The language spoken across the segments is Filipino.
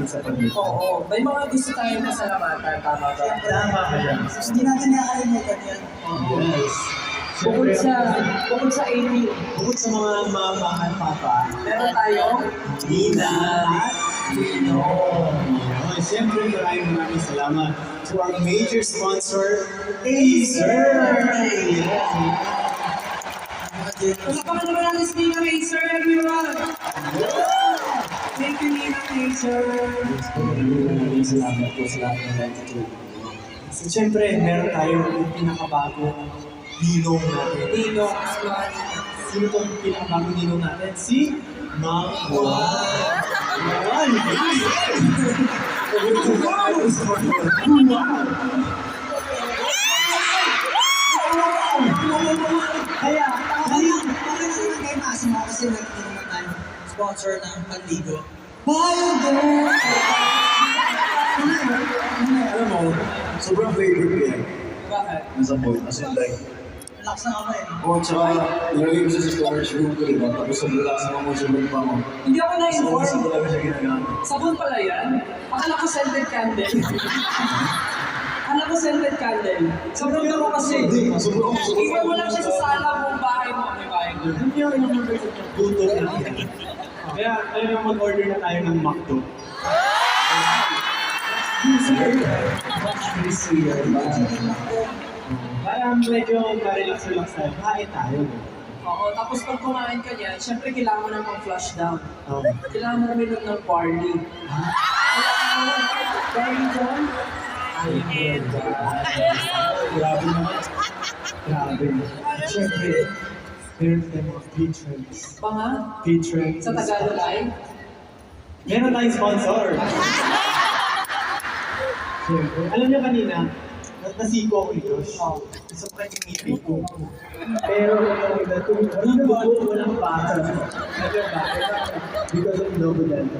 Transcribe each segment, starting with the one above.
natin sa pag-ibig. Oo, may mga gusto tayong pasalamatan, tama ba? Tama ka yan. Hindi natin nakakalimutan yan. Yes. Bukod sa, bukod sa 18, bukod sa mga mama at papa, meron tayong Nina at Nino. Yun, Siyempre, maraming maraming salamat to our major sponsor, Acer! Palakpakan naman natin si Nina Racer, everyone! Maraming salamat po sa lahat ng nagtutulong. So, siyempre, meron tayong pinakabagong ninong natin. Asman. Sino tong pinakabagong ninong natin? Si Mang Juan. Juan! Wow! Kaya, kaya, kaya naman kay Massimo kasi nagtino naman tayo sponsor ng Panligo. Bayo Alam mo, sobrang favorite ko yan. Bakit? Nasa point. As in like, Lakas na ako eh. oh, tsaka nilagay ko siya sa storage room ko, diba? Tapos sa bula sa mga sulat pa mo. Hindi ako So, sa na-inform. talaga siya ginagamit. Sabon pala yan? Akala ko scented candle. Akala ko scented candle. Sobrang gamo kasi. Hindi, sobrang sobrang- Iwan mo lang siya sa sala mong bahay mo. May bahay mo. Hindi ako naman gutom. Kaya, alam mo, mag-order na tayo ng McDo. Para medyo ma-relax-relax tayo, kain tayo. Oo, tapos pag kumain ka niyan, syempre kailangan mo na pang-flush down. Um, Kailangan mo na minum ng barley. Barley down? Ay, grabe naman. Grabe. Siyempre, meron tayong mga patrons. Panga? Patrons. Sa Tagalog ay? Meron tayong sponsor. Siyempre, alam niyo kanina, na- nasiko ako ni Josh. Isa pa yung ko. Pero walang iba ito, walang dugo, walang pata. Medyo bakit? Because of logo dito.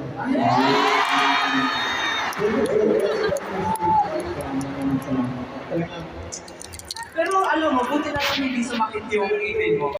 Pero alam mo, buti na lang hindi sumakit yung ngipin mo.